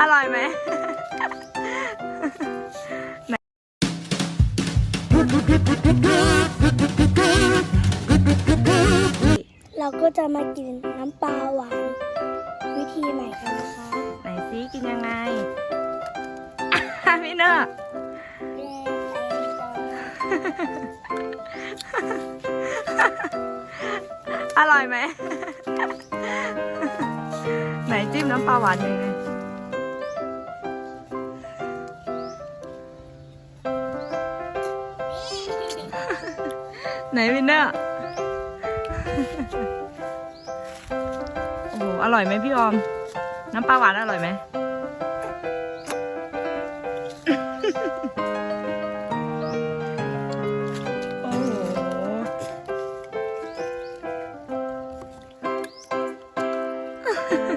อร่อยไหมเราก็จะมากินน้ำปลาหวาน วิธีใหม่กันนะคะ ไหนซิกินยังไงพี่เนอร์อร่อยไหม ไหนจิ้มน้ำปลาหวานยังไงไหนวินเนอร์โอ้โห อร่อยไหมพี่ออม น้ำปลาหวานอร่อยไหม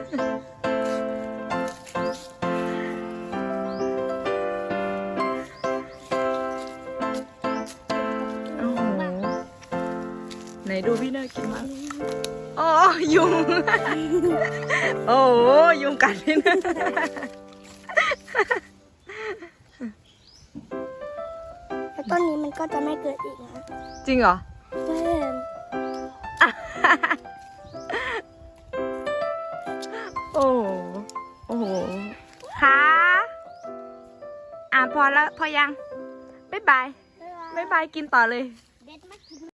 โอ้โหไหนดูพี่เนอร์กินมั้งโอ้ยุง โอ้โหยุงกัดพี่เนอร์แล้วต้นนี้มันก็จะไม่เกิดอีกนะ จริงเหรอ โอ้โหค่ะอะพอแล้วพอยัง บ๊ายบาย บ๊ายบายกินต่อเลย